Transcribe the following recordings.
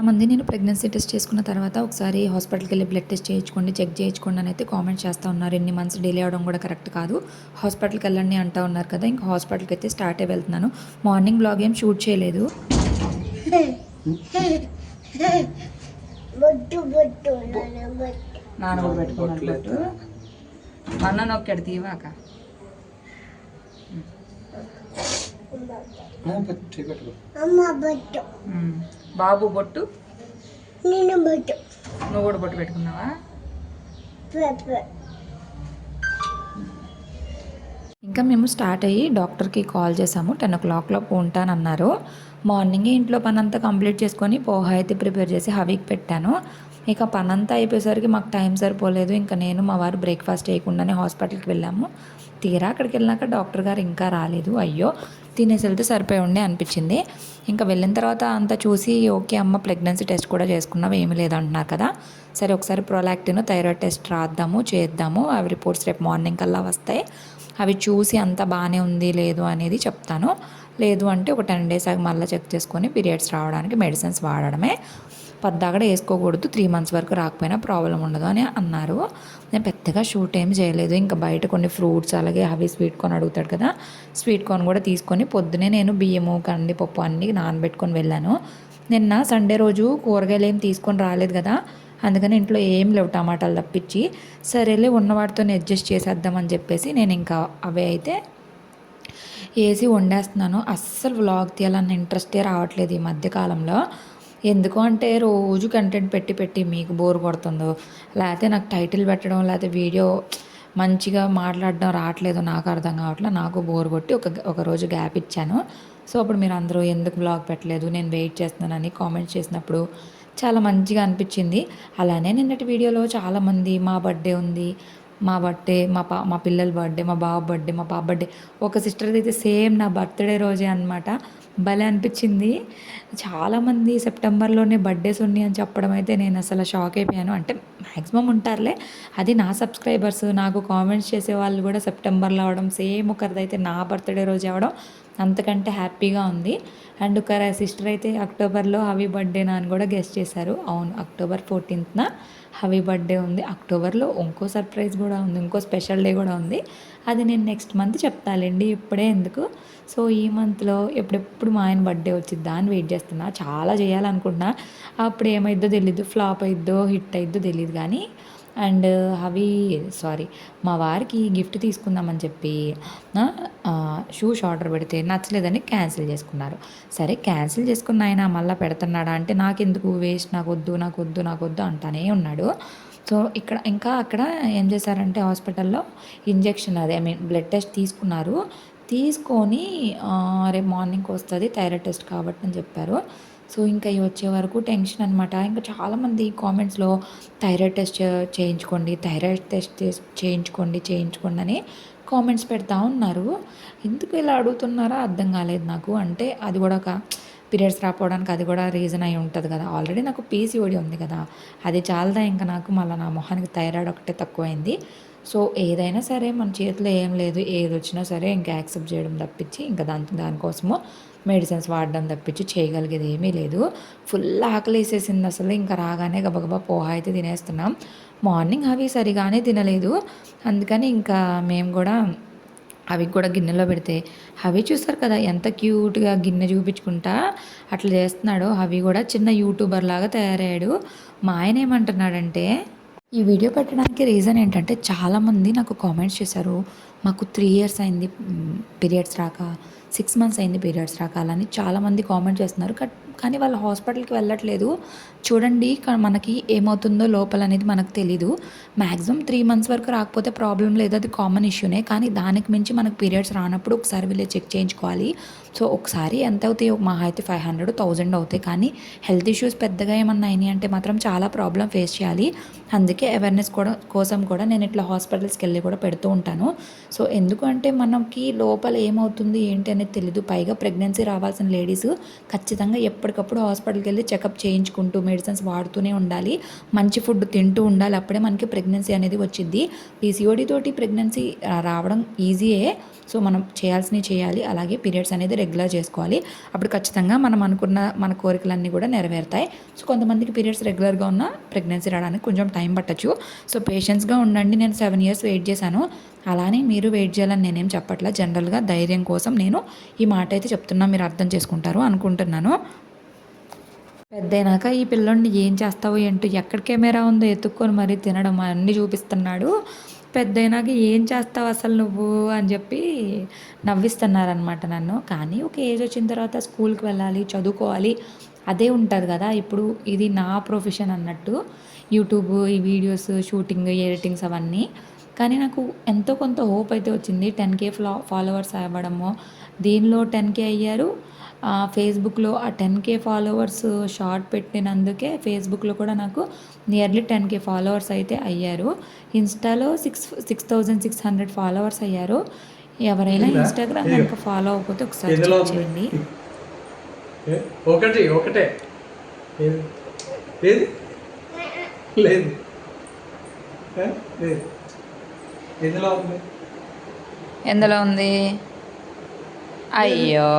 చాలామంది నేను pregnancy test చేసుకున్న తర్వాత ఒకసారి హాస్పిటల్కి వెళ్ళి బ్లడ్ టెస్ట్ చేయించుకోండి చెక్ చేయించుకోండి అని అయితే కామెంట్ చేస్తూ ఉన్నారు. ఎన్ని మంత్స్ డిలే అవడం కూడా కరెక్ట్ కాదు. హాస్పిటల్కి వెళ్ళండి అంటూ ఉన్నారు కదా ఇంకా హాస్పిటల్కి అయితే స్టార్ట్ అయి వెళ్తున్నాను. మార్నింగ్ బ్లాగ్ ఏం షూట్ చేయలేదు. బొట్టు అన్న నొక్కాడు తీవాక బాబు బొట్టు? నేను బొట్టు. నువ్వు కూడా బొట్టు పెట్టుకున్నావా? ఇంకా మేము స్టార్ట్ అయ్యి డాక్టర్కి కాల్ చేసాము టెన్ ఓ క్లాక్లో ఉంటానన్నారు మార్నింగే ఇంట్లో పని అంతా కంప్లీట్ చేసుకొని పోహా అయితే ప్రిపేర్ చేసి హవీకి పెట్టాను. ఇక పని అంతా అయిపోయేసరికి మాకు టైం సరిపోలేదు. ఇంకా నేను మా వారు బ్రేక్ఫాస్ట్ చేయకుండానే హాస్పిటల్కి వెళ్ళాము. తీరా అక్కడికి వెళ్ళాక డాక్టర్ గారు ఇంకా రాలేదు. అయ్యో తినేసి వెళ్తే సరిపోయి ఉండే అనిపించింది. ఇంకా వెళ్ళిన తర్వాత అంతా చూసి ఓకే అమ్మ ప్రెగ్నెన్సీ టెస్ట్ కూడా చేసుకున్నావు ఏమీ లేదంటున్నారు కదా. సరే ఒకసారి ప్రొలాక్టిన్ థైరాయిడ్ టెస్ట్ రాద్దాము చేద్దాము. అవి రిపోర్ట్స్ రేపు మార్నింగ్ కల్లా వస్తాయి. అవి చూసి అంత బాగానే ఉంది లేదు అనేది చెప్తాను. లేదు అంటే ఒక టెన్ డేస్ ఆగి మళ్ళీ చెక్ చేసుకొని పీరియడ్స్ రావడానికి మెడిసిన్స్ వాడడమే. పద్దాకడ వేసుకోకూడదు త్రీ మంత్స్ వరకు రాకపోయినా ప్రాబ్లం ఉండదు అని అన్నారు. నేను పెద్దగా షూట్ ఏం చేయలేదు. ఇంకా బయట కొన్ని ఫ్రూట్స్ అలాగే అవి స్వీట్ కార్న్ అడుగుతాడు కదా స్వీట్ కార్న్ కూడా తీసుకొని పొద్దునే నేను బియ్యము కందిపప్పు అన్నీ నానబెట్టుకొని వెళ్ళాను. నిన్న సండే రోజు కూరగాయలు ఏం తీసుకొని రాలేదు కదా అందుకని ఇంట్లో ఏం లేవు టమాటాలు తప్పించి. సరేలే ఉన్న వాటితో అడ్జస్ట్ చేసేద్దామని చెప్పేసి నేను ఇంకా అవే అయితే వేసి వండేస్తున్నాను. అస్సలు వ్లాగ్ తీయాలన్న ఇంట్రెస్టే రావట్లేదు ఈ మధ్యకాలంలో ఎందుకు అంటే రోజు కంటెంట్ పెట్టి పెట్టి మీకు బోర్ కొడుతుందో? లేకపోతే నాకు టైటిల్ పెట్టడం లేకపోతే వీడియో మంచిగా మాట్లాడడం రావట్లేదు నాకు అర్థం కావట్లేదు నాకు బోర్ కొట్టి ఒక ఒక రోజు గ్యాప్ ఇచ్చాను. సో అప్పుడు మీరు అందరూ ఎందుకు బ్లాగ్ పెట్టలేదు నేను వెయిట్ చేస్తున్నానని కామెంట్ చేసినప్పుడు చాలా మంచిగా అనిపించింది. అలానే నిన్నటి వీడియోలో చాలామంది మా బర్త్డే ఉంది మా బర్త్డే మా పా మా పిల్లల బర్త్డే మా బాబు బర్త్డే మా పాప బర్త్డే ఒక సిస్టర్ది అయితే సేమ్ నా బర్త్డే రోజే అనమాట భలే అనిపించింది. చాలామంది సెప్టెంబర్లోనే బర్త్డేస్ ఉన్నాయి అని చెప్పడం అయితే నేను అసలు షాక్ అయిపోయాను. అంటే మ్యాక్సిమం ఉంటారులే. అది నా సబ్స్క్రైబర్స్ నాకు కామెంట్స్ చేసే వాళ్ళు కూడా సెప్టెంబర్లో అవడం సేమ్ ఒకరిదైతే నా బర్త్డే రోజు అవడం అంతకంటే హ్యాపీగా ఉంది. అండ్ ఒక సిస్టర్ అయితే అక్టోబర్లో హవీ బర్త్డేనా అని కూడా గెస్ట్ చేశారు. అవును అక్టోబర్ ఫోర్టీన్త్న హవీ బర్త్డే ఉంది. అక్టోబర్లో ఇంకో సర్ప్రైజ్ కూడా ఉంది. ఇంకో స్పెషల్ డే కూడా ఉంది. అది నేను నెక్స్ట్ మంత్ చెప్తాలేండి. ఇప్పుడే ఎందుకు? సో ఈ మంత్లో ఎప్పుడెప్పుడు మా ఆయన బర్త్డే వచ్చిద్దా అని వెయిట్ చేస్తున్నా. చాలా చేయాలనుకుంటున్నా. అప్పుడు ఏమైద్దో తెలీదు. ఫ్లాప్ అయిద్దో హిట్ అయిద్దో తెలియదు కానీ అండ్ అవి సారీ మా వారికి గిఫ్ట్ తీసుకుందామని చెప్పి షూస్ ఆర్డర్ పెడితే నచ్చలేదని క్యాన్సిల్ చేసుకున్నారు. సరే క్యాన్సిల్ చేసుకున్న ఆయన మళ్ళీ పెడుతున్నాడా అంటే నాకెందుకు వేస్ట్ నాకు వద్దు నాకు వద్దు నాకు వద్దు అంటానే ఉన్నాడు. సో ఇక్కడ ఇంకా అక్కడ ఏం చేశారంటే హాస్పిటల్లో ఇంజెక్షన్ అదే ఐ మీన్ బ్లడ్ టెస్ట్ తీసుకున్నారు. తీసుకొని రేపు మార్నింగ్కి వస్తుంది థైరాయిడ్ టెస్ట్ కాబట్టి అని చెప్పారు. సో ఇంకా ఇవి వచ్చే వరకు టెన్షన్ అనమాట ఇంకా చాలామంది కామెంట్స్లో థైరాయిడ్ టెస్ట్ చేయించుకోండి థైరాయిడ్ టెస్ట్ చేయించుకోండి చేయించుకోండి అని కామెంట్స్ పెడతా ఉన్నారు. ఎందుకు ఇలా అడుగుతున్నారో అర్థం కాలేదు నాకు. అంటే అది కూడా ఒక పీరియడ్స్ రాకపోవడానికి అది కూడా రీజన్ అయి ఉంటుంది కదా. ఆల్రెడీ నాకు పీసీఓడి ఉంది కదా. అది చాలదా ఇంకా నాకు? మళ్ళీ నా మొహానికి థైరాయిడ్ ఒకటే తక్కువైంది. సో ఏదైనా సరే మన చేతిలో ఏం లేదు ఏది వచ్చినా సరే ఇంకా యాక్సెప్ట్ చేయడం తప్పించి ఇంకా దాని దానికోసము మెడిసిన్స్ వాడడం తప్పించి చేయగలిగేది ఏమీ లేదు. ఫుల్ ఆకలి వేసేసింది అసలు. ఇంకా రాగానే గబగబా పోహ అయితే తినేస్తున్నాం. మార్నింగ్ అవి సరిగానే తినలేదు. అందుకని ఇంకా మేము కూడా అవి కూడా గిన్నెలో పెడితే అవి చూస్తారు కదా ఎంత క్యూట్గా గిన్నె చూపించుకుంటా అట్లా చేస్తున్నాడు. అవి కూడా చిన్న యూట్యూబర్ లాగా తయారయ్యాడు. మా ఆయన ఏమంటున్నాడంటే ఈ వీడియో పెట్టడానికి రీజన్ ఏంటంటే చాలామంది నాకు కామెంట్స్ చేశారు మాకు త్రీ ఇయర్స్ అయింది పీరియడ్స్ రాక సిక్స్ మంత్స్ అయింది పీరియడ్స్ రాక అలా అని చాలామంది కామెంట్ చేస్తున్నారు. కట్ కానీ వాళ్ళు హాస్పిటల్కి వెళ్ళట్లేదు. చూడండి మనకి ఏమవుతుందో లోపల అనేది మనకు తెలీదు. మ్యాక్సిమం త్రీ మంత్స్ వరకు రాకపోతే ప్రాబ్లం లేదు అది కామన్ ఇష్యూనే. కానీ దానికి మించి మనకు పీరియడ్స్ రానప్పుడు ఒకసారి వెళ్ళి చెక్ చేయించుకోవాలి. సో ఒకసారి ఎంత అవుతాయి? మా అయితే ఫైవ్ హండ్రెడ్ థౌజండ్ అవుతాయి. కానీ హెల్త్ ఇష్యూస్ పెద్దగా ఏమన్నా అయినాయి అంటే మాత్రం చాలా ప్రాబ్లం ఫేస్ చేయాలి. అందుకే అవేర్నెస్ కూడా కోసం కూడా నేను ఇట్లా హాస్పిటల్స్కి వెళ్ళి కూడా పెడుతూ ఉంటాను. సో ఎందుకంటే మనకి లోపల ఏమవుతుంది ఏంటి అనేది తెలీదు. పైగా ప్రెగ్నెన్సీ రావాల్సిన లేడీస్ ఖచ్చితంగా ఎప్పటికప్పుడు హాస్పిటల్కి వెళ్ళి చెకప్ చేయించుకుంటూ మెడిసిన్స్ వాడుతూనే ఉండాలి. మంచి ఫుడ్ తింటూ ఉండాలి. అప్పుడే మనకి ప్రెగ్నెన్సీ అనేది వచ్చింది పీసీఓడి తోటి ప్రెగ్నెన్సీ రావడం ఈజీయే సో మనం చేయాల్సినవి చేయాలి. అలాగే పీరియడ్స్ అనేది రెగ్యులర్ చేసుకోవాలి. అప్పుడు ఖచ్చితంగా మనం అనుకున్న మన కోరికలన్నీ కూడా నెరవేరుతాయి. సో కొంతమందికి పీరియడ్స్ రెగ్యులర్గా ఉన్న ప్రెగ్నెన్సీ రావడానికి కొంచెం టైం పట్టచ్చు. సో పేషెన్స్గా ఉండండి. నేను సెవెన్ ఇయర్స్ వెయిట్ చేశాను. అలానే మీరు వెయిట్ చేయాలని నేనేం చెప్పట్లా. జనరల్గా ధైర్యం కోసం నేను ఈ మాట అయితే చెప్తున్నా. మీరు అర్థం చేసుకుంటారు అనుకుంటున్నాను. పెద్దయినాక ఈ పిల్లోడిని ఏం చేస్తావు ఏంటో ఎక్కడ కెమెరా ఉందో ఎత్తుక్కొని మరీ తినడం అన్నీ చూపిస్తున్నాడు. పెద్దయినాక ఏం చేస్తావు అసలు నువ్వు అని చెప్పి నవ్విస్తున్నారనమాట నన్ను. కానీ ఒక ఏజ్ వచ్చిన తర్వాత స్కూల్కి వెళ్ళాలి చదువుకోవాలి అదే ఉంటుంది కదా. ఇప్పుడు ఇది నా ప్రొఫెషన్ అన్నట్టు యూట్యూబ్ ఈ వీడియోస్ షూటింగ్ ఎడిటింగ్స్ అవన్నీ. కానీ నాకు ఎంతో కొంత హోప్ అయితే వచ్చింది. టెన్ కే ఫ్లా ఫాలోవర్స్ అవ్వడము. దీనిలో టెన్ కే అయ్యారు. ఫేస్బుక్లో ఆ టెన్ కే ఫాలోవర్స్ షార్ట్ పెట్టినందుకే ఫేస్బుక్లో కూడా నాకు నియర్లీ టెన్ కే ఫాలోవర్స్ అయితే అయ్యారు. ఇన్స్టాలో six six thousand six hundred followers అయ్యారు. ఎవరైనా? ఇన్స్టాగ్రామ్. కనుక ఫాలో అవ్వకపోతే ఒకసారి చేయండి? ఒకటి ఒకటే. లేదు? లేదు. ఎందులో ఉంది ఎందులో ఉంది? అయ్యో.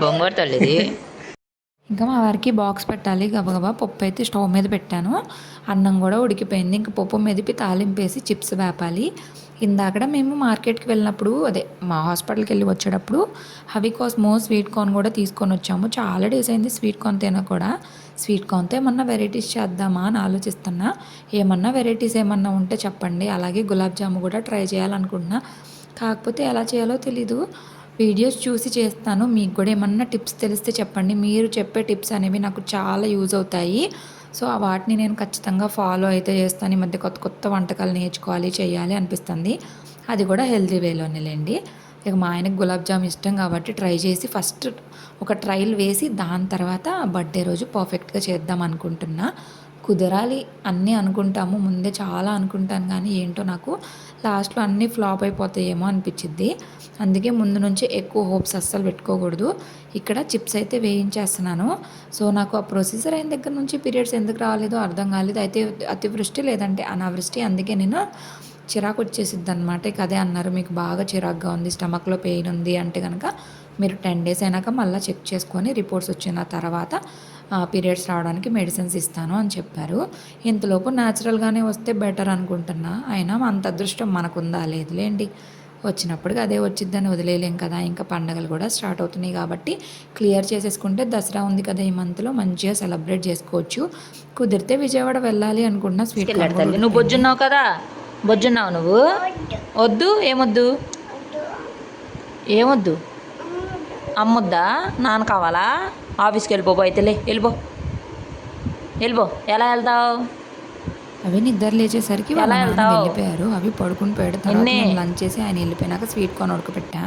బొంగోరు తల్లిది ఇంకా మా వారికి బాక్స్ పెట్టాలి. గబగబా పప్పు అయితే స్టవ్ మీద పెట్టాను. అన్నం కూడా ఉడికిపోయింది. ఇంకా పప్పు మెదిపి తాలింపేసి చిప్స్ వేపాలి. ఇందాకడ మేము మార్కెట్కి వెళ్ళినప్పుడు అదే మా హాస్పిటల్కి వెళ్ళి వచ్చేటప్పుడు హవి కోసము స్వీట్ కార్న్ కూడా తీసుకొని వచ్చాము. చాలా డేస్ అయింది స్వీట్ కార్న్ తిన కూడా. స్వీట్ కార్న్తో ఏమన్నా వెరైటీస్ చేద్దామా అని ఆలోచిస్తున్నా. ఏమన్నా వెరైటీస్ ఏమన్నా ఉంటే చెప్పండి. అలాగే గులాబ్ జాము కూడా ట్రై చేయాలనుకుంటున్నా. కాకపోతే ఎలా చేయాలో తెలీదు. వీడియోస్ చూసి చేస్తాను. మీకు కూడా ఏమన్నా టిప్స్ తెలిస్తే చెప్పండి. మీరు చెప్పే టిప్స్ అనేవి నాకు చాలా యూజ్ అవుతాయి. సో ఆ వాటిని నేను ఖచ్చితంగా ఫాలో అయితే చేస్తాను. ఈ మధ్య కొత్త కొత్త వంటకాలు నేర్చుకోవాలి చేయాలి అనిపిస్తుంది. అది కూడా హెల్తీ వేలోనేలేండి ఇక మా ఆయనకు గులాబ్ జామ్ ఇష్టం కాబట్టి ట్రై చేసి ఫస్ట్ ఒక ట్రయల్ వేసి దాని తర్వాత బర్త్డే రోజు పర్ఫెక్ట్గా చేద్దాం అనుకుంటున్నా. కుదరాలి అన్నీ అనుకుంటాము. ముందే చాలా అనుకుంటాను కానీ ఏంటో నాకు లాస్ట్లో అన్నీ ఫ్లాప్ అయిపోతాయేమో అనిపించింది అందుకే ముందు నుంచి ఎక్కువ హోప్స్ అస్సలు పెట్టుకోకూడదు. ఇక్కడ చిప్స్ అయితే వేయించేస్తున్నాను. సో నాకు ఆ ప్రొసీజర్ అయిన దగ్గర నుంచి పీరియడ్స్ ఎందుకు రాలేదో అర్థం కాలేదు. అయితే అతివృష్టి లేదంటే అనావృష్టి. అందుకే నేను చిరాకు వచ్చేసిద్ది అనమాట ఇక అదే అన్నారు మీకు బాగా చిరాకుగా ఉంది స్టమక్లో పెయిన్ ఉంది అంటే కనుక మీరు టెన్ డేస్ అయినాక మళ్ళీ చెక్ చేసుకొని రిపోర్ట్స్ వచ్చిన తర్వాత పీరియడ్స్ రావడానికి మెడిసిన్స్ ఇస్తాను అని చెప్పారు. ఇంతలోపు న్యాచురల్గానే వస్తే బెటర్ అనుకుంటున్నా. అయినా అంత అదృష్టం మనకుందా? లేదులేండి. వచ్చినప్పటికి అదే వచ్చిద్దని వదిలేయలేం కదా. ఇంకా పండగలు కూడా స్టార్ట్ అవుతున్నాయి కాబట్టి క్లియర్ చేసేసుకుంటే దసరా ఉంది కదా ఈ మంత్లో. మంచిగా సెలబ్రేట్ చేసుకోవచ్చు. కుదిరితే విజయవాడ వెళ్ళాలి అనుకున్నా స్వీట్ నువ్వు బొజ్జున్నావు కదా? బొజ్జున్నావు నువ్వు? వద్దు ఏమొద్దు? ఏమొద్దు? అమ్మొద్దా? నాన్న కావాలా? ఆఫీస్కి వెళ్ళిపో అయితేలే వెళ్ళిపో. వెళ్ళిపో. ఎలా వెళ్తావు? అవి నిద్ర లేచేసరికి వాళ్ళ? వెళ్ళిపోయారు. అవి పడుకుని? నేను లంచ్ చేసి ఆయన వెళ్ళిపోయినాక స్వీట్ కార్న్ ఉడకపెట్టా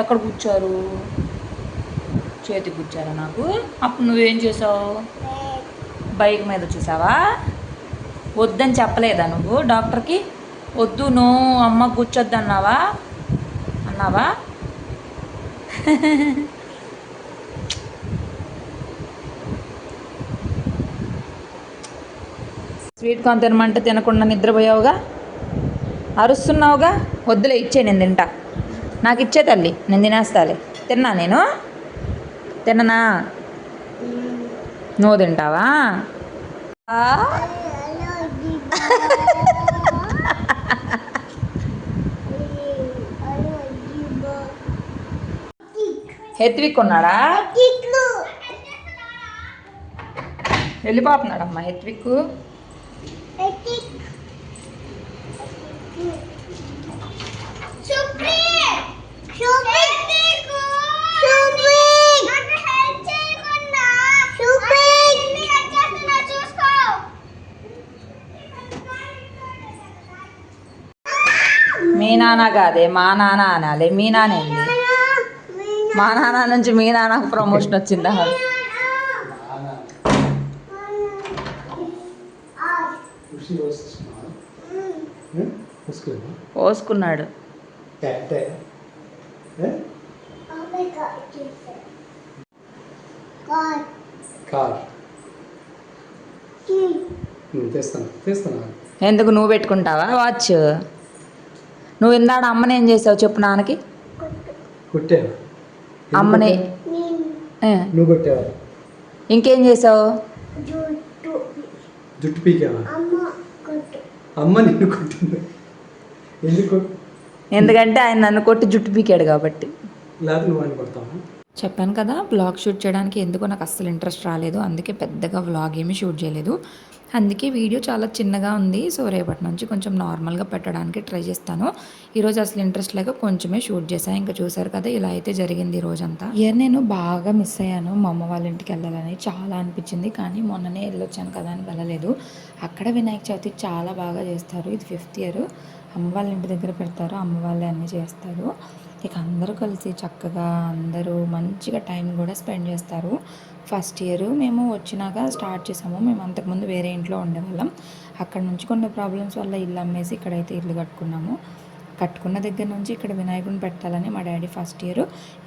ఎక్కడ కూర్చోరు? చేతికి కూర్చారా నాకు? అప్పుడు నువ్వేం చేసావు? బైక్ మీద చూసావా? వద్దని చెప్పలేదా నువ్వు డాక్టర్కి? వద్దు నువ్వు అమ్మ కూర్చొద్దు అన్నావా అన్నావా? స్వీట్ కార్న్ తినమంటే తినకుండా నిద్రపోయావుగా? అరుస్తున్నావుగా? వద్దులే ఇచ్చే నేను తింటా. నాకు ఇచ్చే తల్లి నేను తినేస్తాలే. తిన్నా నేను? తిన్ననా నువ్వు తింటావా? హెత్విక్ ఉన్నాడా వెళ్ళిపోతున్నాడమ్మా హెత్విక్ మీ నాన్న కాదే మా నాన్న అనాలి. మీ నాన్న ఏంది? మా నాన్న నుంచి మీ నాన్నకు ప్రమోషన్ వచ్చిందా? పోసుకున్నాడు. తెస్తాను ఎందుకు నువ్వు పెట్టుకుంటావా? వాచ్ నువ్వు ఇందాడ అమ్మని ఏం చేసావు చెప్పు నాన్నకి? కొట్టావా అమ్మని. నువ్వు కొట్టావా? ఇంకేం చేసావు? జుట్టు. జుట్టు పీకావా? అమ్మ కొట్టు. అమ్మ నిన్ను కొట్టింది. ఎందుకు కొట్- ఎందుకంటే ఆయన నన్ను కొట్టి జుట్టు పీకాడు కాబట్టి. లేకపోతే నువ్వు అని కొడతావా? చెప్పాను కదా వ్లాగ్ షూట్ చేయడానికి ఎందుకో నాకు అస్సలు ఇంట్రెస్ట్ రాలేదు. అందుకే పెద్దగా వ్లాగ్ ఏమీ షూట్ చేయలేదు. అందుకే వీడియో చాలా చిన్నగా ఉంది. సో రేపటి నుంచి కొంచెం నార్మల్గా పెట్టడానికి ట్రై చేస్తాను. ఈరోజు అసలు ఇంట్రెస్ట్ లేక కొంచెమే షూట్ చేశాను ఇంకా చూసారు కదా ఇలా అయితే జరిగింది ఈ రోజంతా. ఇయర్ నేను బాగా మిస్ అయ్యాను. మా అమ్మ వాళ్ళ ఇంటికి వెళ్ళాలని చాలా అనిపించింది. కానీ మొన్ననే వెళ్ళొచ్చాను కదా అని వెళ్ళలేదు. అక్కడ వినాయక చవితి చాలా బాగా చేస్తారు. ఇది ఫిఫ్త్ ఇయర్. అమ్మ వాళ్ళ ఇంటి దగ్గర పెడతారు. అమ్మ వాళ్ళే అన్నీ చేస్తారు. ఇక అందరూ కలిసి చక్కగా అందరూ మంచిగా టైం కూడా స్పెండ్ చేస్తారు. ఫస్ట్ ఇయర్ మేము వచ్చినాక స్టార్ట్ చేసాము. మేము అంతకుముందు వేరే ఇంట్లో ఉండేవాళ్ళం. అక్కడ నుంచి కొన్ని ప్రాబ్లమ్స్ వల్ల ఇల్లు అమ్మేసి ఇక్కడైతే ఇల్లు కట్టుకున్నాము. కట్టుకున్న దగ్గర నుంచి ఇక్కడ వినాయకుడిని పెట్టాలని మా డాడీ ఫస్ట్ ఇయర్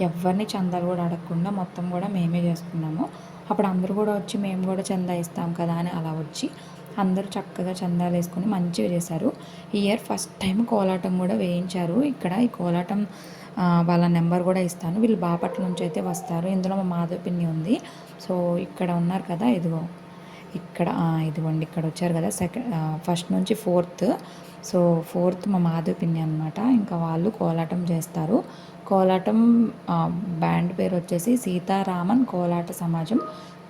ఎవరిని చందాలు కూడా అడగకుండా మొత్తం కూడా మేమే చేసుకున్నాము. అప్పుడు అందరూ కూడా వచ్చి మేము కూడా చందా ఇస్తాం కదా అని అలా వచ్చి అందరూ చక్కగా చందాలు వేసుకొని మంచిగా చేశారు. ఈ ఇయర్ ఫస్ట్ టైం కోలాటం కూడా వేయించారు. ఇక్కడ ఈ కోలాటం వాళ్ళ నెంబర్ కూడా ఇస్తాను. వీళ్ళు బాపట్ల నుంచి అయితే వస్తారు. ఇందులో మా మాధవ పిన్ని ఉంది. సో ఇక్కడ ఉన్నారు కదా ఇదిగో. ఇక్కడ ఇదిగోండి ఇక్కడ వచ్చారు కదా సెకండ్ ఫస్ట్ నుంచి ఫోర్త్. సో ఫోర్త్ మా మాధవ పిన్ని అనమాట ఇంకా వాళ్ళు కోలాటం చేస్తారు. కోలాటం బ్యాండ్ పేరు వచ్చేసి సీతారామన్ కోలాట సమాజం.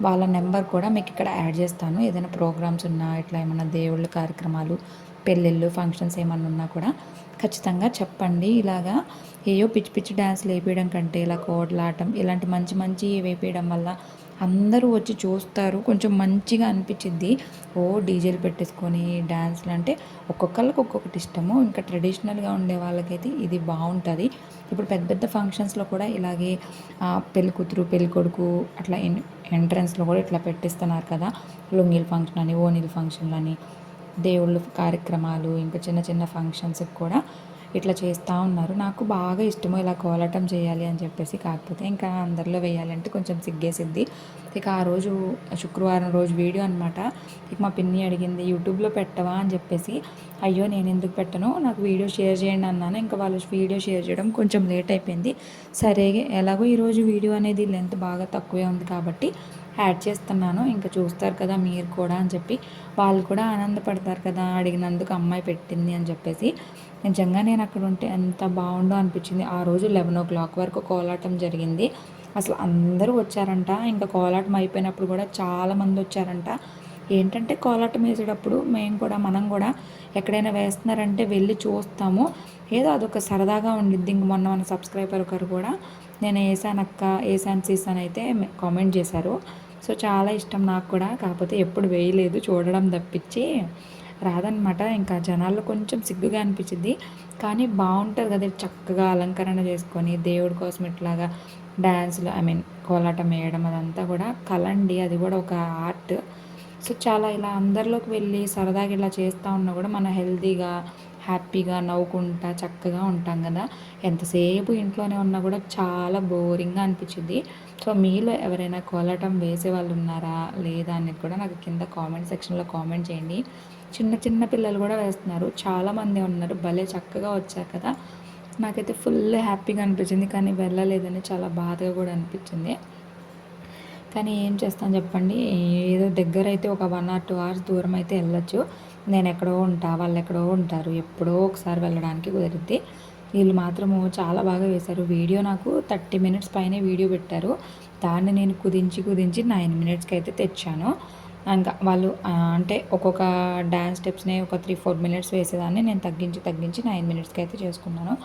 వాళ్ళ నెంబర్ కూడా మీకు ఇక్కడ యాడ్ చేస్తాను. ఏదైనా ప్రోగ్రామ్స్ ఉన్నా ఇట్లా ఏమైనా దేవుళ్ళ కార్యక్రమాలు పెళ్ళిళ్ళు ఫంక్షన్స్ ఏమన్నా ఉన్నా కూడా ఖచ్చితంగా చెప్పండి. ఇలాగా ఏయో పిచ్చి పిచ్చి డ్యాన్స్లు వేపించడం కంటే ఇలా కోడలాటం ఇలాంటి మంచి మంచి వేపించడం వల్ల అందరూ వచ్చి చూస్తారు. కొంచెం మంచిగా అనిపించిద్ది. ఓ డీజేలు పెట్టేసుకొని డ్యాన్స్లు అంటే ఒక్కొక్కళ్ళకి ఒక్కొక్కటి ఇష్టము. ఇంకా ట్రెడిషనల్గా ఉండే వాళ్ళకైతే ఇది బాగుంటుంది ఇప్పుడు పెద్ద పెద్ద ఫంక్షన్స్లో కూడా ఇలాగే పెళ్ళి కూతురు పెళ్ళి కొడుకు అట్లా ఎన్ ఎంట్రన్స్లో కూడా ఇట్లా పెట్టిస్తున్నారు కదా. లొంగిల్ ఫంక్షన్ అని ఓనీల్ ఫంక్షన్లు అని దేవుళ్ళు కార్యక్రమాలు ఇంకా చిన్న చిన్న ఫంక్షన్స్కి కూడా ఇట్లా చేస్తూ ఉన్నారు. నాకు బాగా ఇష్టము ఇలా కోలాటం చేయాలి అని చెప్పేసి కాకపోతే ఇంకా అందరిలో వేయాలంటే కొంచెం సిగ్గేసిద్ది. ఇక ఆ రోజు శుక్రవారం రోజు వీడియో అనమాట ఇక మా పిన్ని అడిగింది యూట్యూబ్లో పెట్టవా? అని చెప్పేసి అయ్యో నేను ఎందుకు పెట్టను? నాకు వీడియో షేర్ చేయండి అన్నాను. ఇంకా వాళ్ళు వీడియో షేర్ చేయడం కొంచెం లేట్ అయిపోయింది. సరే ఎలాగో ఈరోజు వీడియో అనేది లెంత్ బాగా తక్కువే ఉంది కాబట్టి యాడ్ చేస్తున్నాను. ఇంకా చూస్తారు కదా మీరు కూడా అని చెప్పి. వాళ్ళు కూడా ఆనందపడతారు కదా అడిగినందుకు అమ్మాయి పెట్టింది అని చెప్పేసి. నిజంగా నేను అక్కడ ఉంటే ఎంత బాగుండో అనిపించింది. ఆ రోజు లెవెన్ ఓ క్లాక్ వరకు కోలాటం జరిగింది. అసలు అందరూ వచ్చారంట. ఇంకా కోలాటం అయిపోయినప్పుడు కూడా చాలా మంది వచ్చారంట. ఏంటంటే కోలాటం వేసేటప్పుడు మేము కూడా మనం కూడా ఎక్కడైనా వేస్తున్నారంటే వెళ్ళి చూస్తాము. ఏదో అదొక సరదాగా ఉండిద్ది. ఇంక మొన్న మన సబ్స్క్రైబర్ ఒకరు కూడా నేను వేసానక్క వేసాను సీసాన్ అయితే కామెంట్ చేశారు. సో చాలా ఇష్టం నాకు కూడా. కాకపోతే ఎప్పుడు వేయలేదు. చూడడం తప్పించి రాదనమాట ఇంకా జనాల్లో కొంచెం సిగ్గుగా అనిపించింది. కానీ బాగుంటుంది కదా చక్కగా అలంకరణ చేసుకొని దేవుడి కోసం ఇట్లాగా డ్యాన్స్లు ఐ మీన్ కోలాటం వేయడం అదంతా కూడా కలండి. అది కూడా ఒక ఆర్ట్. సో చాలా ఇలా అందరిలోకి వెళ్ళి సరదాగా ఇలా చేస్తూ ఉన్నా కూడా మన హెల్తీగా హ్యాపీగా నవ్వుకుంటా చక్కగా ఉంటాం కదా. ఎంతసేపు ఇంట్లోనే ఉన్నా కూడా చాలా బోరింగ్గా అనిపించింది. సో మీలో ఎవరైనా కోలాటం వేసే వాళ్ళు ఉన్నారా? లేదా అనేది కూడా నాకు కింద కామెంట్ సెక్షన్లో కామెంట్ చేయండి. చిన్న చిన్న పిల్లలు కూడా వేస్తున్నారు. చాలామంది ఉన్నారు. భలే చక్కగా వచ్చారు కదా. నాకైతే ఫుల్ హ్యాపీగా అనిపించింది. కానీ వెళ్ళలేదని చాలా బాధగా కూడా అనిపించింది. కానీ ఏం చేస్తాను చెప్పండి? ఏదో దగ్గర అయితే ఒక వన్ ఆర్ టూ అవర్స్ దూరం అయితే వెళ్ళొచ్చు. నేను ఎక్కడో ఉంటా వాళ్ళు ఎక్కడో ఉంటారు. ఎప్పుడో ఒకసారి వెళ్ళడానికి కుదిరిద్ది. వీళ్ళు మాత్రము చాలా బాగా వేశారు. వీడియో నాకు థర్టీ మినిట్స్ పైనే వీడియో పెట్టారు. దాన్ని నేను కుదించి కుదించి నైన్ మినిట్స్కి అయితే తెచ్చాను. ఇంకా వాళ్ళు అంటే ఒక్కొక్క డ్యాన్స్ స్టెప్స్ని ఒక త్రీ ఫోర్ మినిట్స్ వేసేదాన్ని నేను తగ్గించి తగ్గించి నైన్ మినిట్స్కి అయితే చేసుకున్నాను.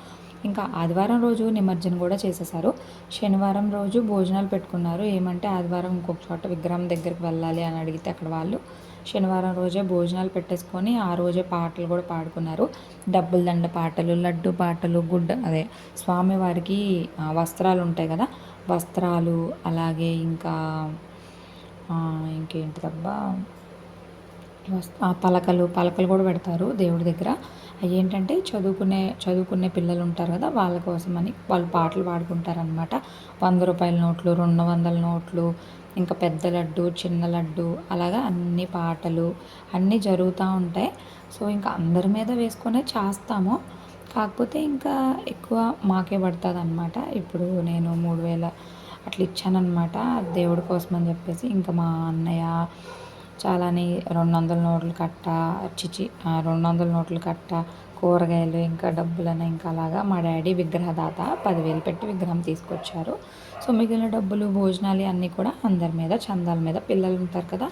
ఇంకా ఆదివారం రోజు నిమజ్జనం కూడా చేసేసారు. శనివారం రోజు భోజనాలు పెట్టుకున్నారు. ఏమంటే ఆదివారం ఇంకొక చోట విగ్రహం దగ్గరికి వెళ్ళాలి అని అడిగితే అక్కడ వాళ్ళు శనివారం రోజే భోజనాలు పెట్టేసుకొని ఆ రోజే పాటలు కూడా పాడుకున్నారు. డబ్బుల దండ పాటలు లడ్డు పాటలు గుడ్డ అదే స్వామివారికి వస్త్రాలు ఉంటాయి కదా? వస్త్రాలు అలాగే ఇంకా ఇంకేంటిదబ్బా? పలకలు పలకలు కూడా పెడతారు దేవుడి దగ్గర. అవి ఏంటంటే చదువుకునే చదువుకునే పిల్లలు ఉంటారు కదా వాళ్ళ కోసమని వాళ్ళు పాటలు పాడుకుంటారనమాట వంద రూపాయల నోట్లు రెండు వందల నోట్లు ఇంకా పెద్ద లడ్డు చిన్న లడ్డు అలాగా అన్ని పాటలు అన్నీ జరుగుతూ ఉంటాయి. సో ఇంకా అందరి మీద వేసుకొనే చేస్తాము. కాకపోతే ఇంకా ఎక్కువ మాకే పడుతుంది అనమాట ఇప్పుడు నేను మూడు వేల అట్లా ఇచ్చానమాట దేవుడి కోసం అని చెప్పేసి. ఇంకా మా అన్నయ్య చాలానే రెండు వందల నోట్లు కట్ట చిచి రెండు వందల నోట్లు కట్ట కూరగాయలు ఇంకా డబ్బులని ఇంకా అలాగా మా డాడీ విగ్రహదాత పదివేలు పెట్టి విగ్రహం తీసుకొచ్చారు. సో మిగిలిన డబ్బులు భోజనాలు అన్నీ కూడా అందరి మీద చందాల మీద పిల్లలు ఉంటారు కదా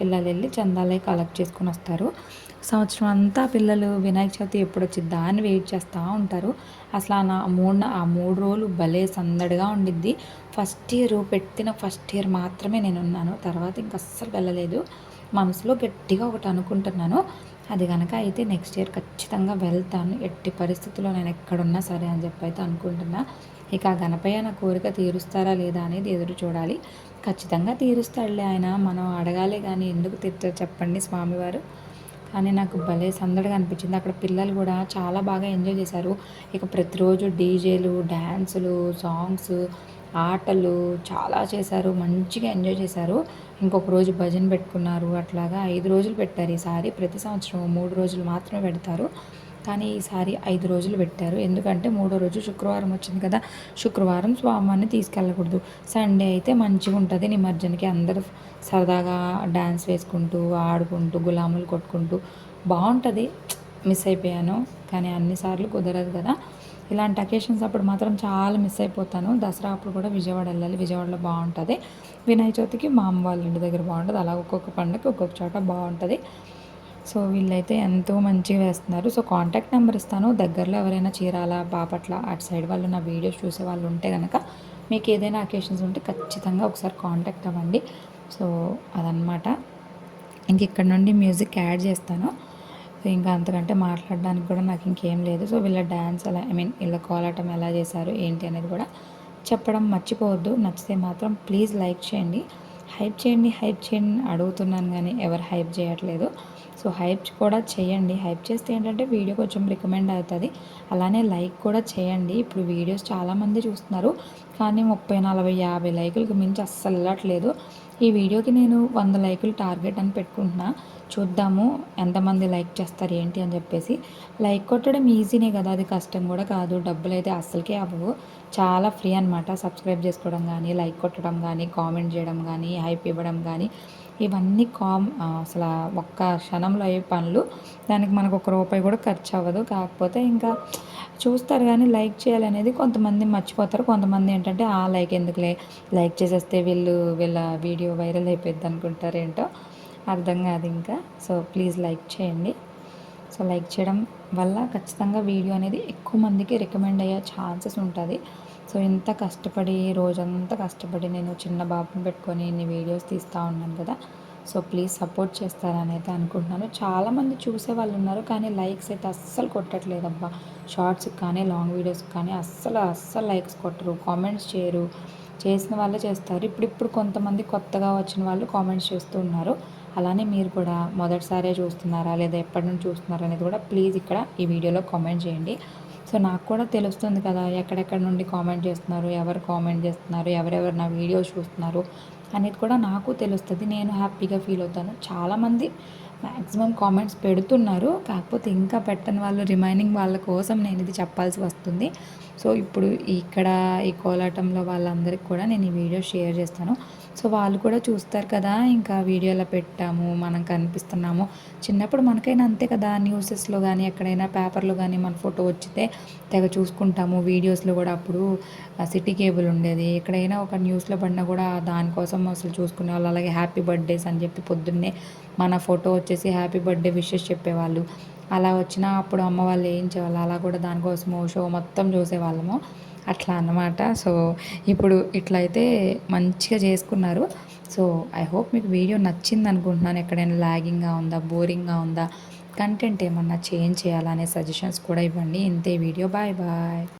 పిల్లలు వెళ్ళి చందాలే కలెక్ట్ చేసుకుని వస్తారు. సంవత్సరం అంతా పిల్లలు వినాయక చవితి ఎప్పుడు వచ్చిద్దా అని వెయిట్ చేస్తూ ఉంటారు. అసలు ఆ నా మూడు ఆ మూడు రోజులు భలే సందడిగా ఉండిద్ది. ఫస్ట్ ఇయర్ పెట్టిన ఫస్ట్ ఇయర్ మాత్రమే నేను ఉన్నాను తర్వాత ఇంక అస్సలు వెళ్ళలేదు. మనసులో గట్టిగా ఒకటి అనుకుంటున్నాను. అది కనుక అయితే నెక్స్ట్ ఇయర్ ఖచ్చితంగా వెళ్తాను. ఎట్టి పరిస్థితుల్లో నేను ఎక్కడున్నా సరే అని చెప్పి అయితే అనుకుంటున్నా. ఇక ఆ గణపయ్య నా కోరిక తీరుస్తారా లేదా అనేది ఎదురు చూడాలి. ఖచ్చితంగా తీరుస్తాడులే ఆయన. మనం అడగాలి కానీ ఎందుకు తీర్చారు చెప్పండి స్వామివారు. కానీ నాకు భలే సందడిగా అనిపించింది. అక్కడ పిల్లలు కూడా చాలా బాగా ఎంజాయ్ చేశారు. ఇక ప్రతిరోజు డీజేలు డ్యాన్సులు సాంగ్స్ ఆటలు చాలా చేశారు. మంచిగా ఎంజాయ్ చేశారు. ఇంకొక రోజు భజన పెట్టుకున్నారు అట్లాగా ఐదు రోజులు పెట్టారు. ఈసారి ప్రతి సంవత్సరం మూడు రోజులు మాత్రమే పెడతారు. కానీ ఈసారి ఐదు రోజులు పెట్టారు. ఎందుకంటే మూడో రోజు శుక్రవారం వచ్చింది కదా. శుక్రవారం స్వామివారిని తీసుకెళ్ళకూడదు. సండే అయితే మంచిగా ఉంటుంది నిమజ్జనకి అందరూ సరదాగా డ్యాన్స్ వేసుకుంటూ ఆడుకుంటూ గులాములు కొట్టుకుంటూ బాగుంటుంది. మిస్ అయిపోయాను. కానీ అన్నిసార్లు కుదరదు కదా. ఇలాంటి అకేషన్స్ అప్పుడు మాత్రం చాలా మిస్ అయిపోతాను. దసరా అప్పుడు కూడా విజయవాడ వెళ్ళాలి. విజయవాడలో బాగుంటుంది. వినాయక చవితికి మా అమ్మ వాళ్ళ ఇంటి దగ్గర బాగుంటుంది. అలా ఒక్కొక్క పండుగ ఒక్కొక్క చోట బాగుంటుంది. సో వీళ్ళైతే ఎంతో మంచిగా వేస్తున్నారు. సో కాంటాక్ట్ నెంబర్ ఇస్తాను. దగ్గరలో ఎవరైనా చీరాల బాపట్ల అటు సైడ్ వాళ్ళు నా వీడియోస్ చూసే వాళ్ళు ఉంటే కనుక మీకు ఏదైనా అకేషన్స్ ఉంటే ఖచ్చితంగా ఒకసారి కాంటాక్ట్ అవ్వండి. సో అదనమాట ఇంక ఇక్కడ నుండి మ్యూజిక్ యాడ్ చేస్తాను. సో ఇంకా అంతకంటే మాట్లాడడానికి కూడా నాకు ఇంకేం లేదు. సో వీళ్ళ డ్యాన్స్ ఎలా ఐ మీన్ వీళ్ళ కోలాటం ఎలా చేశారు ఏంటి అనేది కూడా చెప్పడం మర్చిపోవద్దు. నచ్చితే మాత్రం ప్లీజ్ లైక్ చేయండి. హైప్ చేయండి హైప్ చేయండి అడుగుతున్నాను కానీ ఎవరు హైప్ చేయట్లేదు. సో హైప్ కూడా చేయండి. హైప్ చేస్తే ఏంటంటే వీడియో కొంచెం రికమెండ్ అవుతుంది. అలానే లైక్ కూడా చేయండి. ఇప్పుడు వీడియోస్ చాలామంది చూస్తున్నారు. కానీ ముప్పై నలభై యాభై లైకులకు మించి అస్సలు వెళ్ళట్లేదు. ఈ వీడియోకి నేను వంద లైకులు టార్గెట్ అని పెట్టుకుంటున్నా. చూద్దాము ఎంతమంది లైక్ చేస్తారు ఏంటి అని చెప్పేసి. లైక్ కొట్టడం ఈజీనే కదా. అది కష్టం కూడా కాదు. డబ్బులు అయితే అస్సలకే అవ్వవు. చాలా ఫ్రీ అనమాట సబ్స్క్రైబ్ చేసుకోవడం కానీ లైక్ కొట్టడం కానీ కామెంట్ చేయడం కానీ హైప్ ఇవ్వడం కానీ ఇవన్నీ కామ్ అసలు ఒక్క క్షణంలో అయ్యే పనులు. దానికి మనకు ఒక రూపాయి కూడా ఖర్చు అవ్వదు. కాకపోతే ఇంకా చూస్తారు కానీ లైక్ చేయాలనేది కొంతమంది మర్చిపోతారు. కొంతమంది ఏంటంటే ఆ లైక్ ఎందుకులే? లైక్ చేసేస్తే వీళ్ళు వీళ్ళ వీడియో వైరల్ అయిపోద్ది అనుకుంటారు ఏంటో అర్థం కాదు ఇంకా. సో ప్లీజ్ లైక్ చేయండి. సో లైక్ చేయడం వల్ల ఖచ్చితంగా వీడియో అనేది ఎక్కువ మందికి రికమెండ్ అయ్యే ఛాన్సెస్ ఉంటుంది. సో ఇంత కష్టపడి రోజంతా కష్టపడి నేను చిన్న బాబుని పెట్టుకొని ఇన్ని వీడియోస్ తీస్తూ ఉన్నాను కదా సో ప్లీజ్ సపోర్ట్ చేస్తారని అయితే అనుకుంటున్నాను. చాలామంది చూసే వాళ్ళు ఉన్నారు కానీ లైక్స్ అయితే అస్సలు కొట్టట్లేదు అబ్బా షార్ట్స్కి కానీ లాంగ్ వీడియోస్కి కానీ అస్సలు అస్సలు లైక్స్ కొట్టరు. కామెంట్స్ చేయరు. చేసిన వాళ్ళే చేస్తారు. ఇప్పుడు ఇప్పుడు కొంతమంది కొత్తగా వచ్చిన వాళ్ళు కామెంట్స్ చేస్తూ ఉన్నారు. అలానే మీరు కూడా మొదటిసారే చూస్తున్నారా లేదా ఎప్పటి నుంచి చూస్తున్నారా అనేది కూడా ప్లీజ్ ఇక్కడ ఈ వీడియోలో కామెంట్ చేయండి. సో నాకు కూడా తెలుస్తుంది కదా ఎక్కడెక్కడ నుండి కామెంట్ చేస్తున్నారు ఎవరు కామెంట్ చేస్తున్నారు ఎవరెవరు నా వీడియోస్ చూస్తున్నారు అనేది కూడా నాకు తెలుస్తుంది. నేను హ్యాపీగా ఫీల్ అవుతాను. చాలామంది మ్యాక్సిమం కామెంట్స్ పెడుతున్నారు. కాకపోతే ఇంకా పెట్టని వాళ్ళు రిమైనింగ్ వాళ్ళ కోసం నేను ఇది చెప్పాల్సి వస్తుంది. సో ఇప్పుడు ఇక్కడ ఈ కోలాటంలో వాళ్ళందరికీ కూడా నేను ఈ వీడియో షేర్ చేస్తాను. సో వాళ్ళు కూడా చూస్తారు కదా ఇంకా వీడియోలో పెట్టాము మనం కనిపిస్తున్నాము. చిన్నప్పుడు మనకైనా అంతే కదా న్యూసెస్లో కానీ ఎక్కడైనా పేపర్లో కానీ మన ఫోటో వచ్చితే తెగ చూసుకుంటాము. వీడియోస్లో కూడా అప్పుడు సిటీ కేబుల్ ఉండేది. ఎక్కడైనా ఒక న్యూస్లో పడినా కూడా దానికోసం అసలు చూసుకునే వాళ్ళు. అలాగే హ్యాపీ బర్త్డేస్ అని చెప్పి పొద్దున్నే మన ఫోటో వచ్చేసి హ్యాపీ బర్త్డే విషెస్ చెప్పేవాళ్ళు. అలా వచ్చినా అప్పుడు అమ్మ వాళ్ళు ఏం చేయాలి? అలా కూడా దానికోసము షో మొత్తం చూసేవాళ్ళము. అట్లా అన్నమాట. సో ఇప్పుడు ఇట్లయితే మంచిగా చేసుకున్నారు. సో ఐ హోప్ మీకు వీడియో నచ్చింది అనుకుంటున్నాను ఎక్కడైనా లాగింగ్గా ఉందా బోరింగ్గా ఉందా కంటెంట్ ఏమన్నా చేంజ్ చేయాలనే సజెషన్స్ కూడా ఇవ్వండి. ఇంతే వీడియో. Bye bye